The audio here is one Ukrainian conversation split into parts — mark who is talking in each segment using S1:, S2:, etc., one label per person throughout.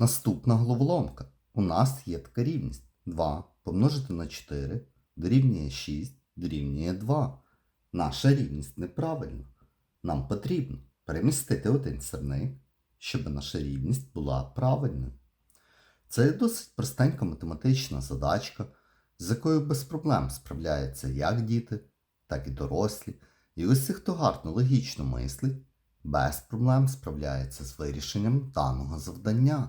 S1: Наступна головоломка. У нас є така рівність. 2 помножити на 4 дорівнює 6 дорівнює 2. Наша рівність неправильна. Нам потрібно перемістити один сирник, щоб наша рівність була правильною. Це досить простенька математична задачка, з якою без проблем справляються як діти, так і дорослі. І усі, хто гарно логічно мислить, без проблем справляється з вирішенням даного завдання.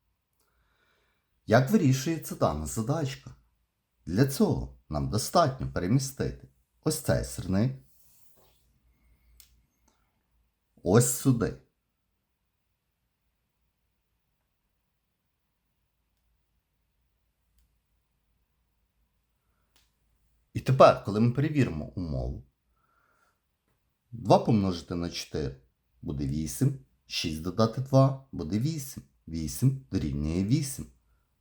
S1: Як вирішується дана задачка? Для цього нам достатньо перемістити ось цей сирник ось сюди. І тепер, коли ми перевіримо умову, 2 помножити на 4 буде 8, 6 додати 2 буде 8. 8 дорівнює 8.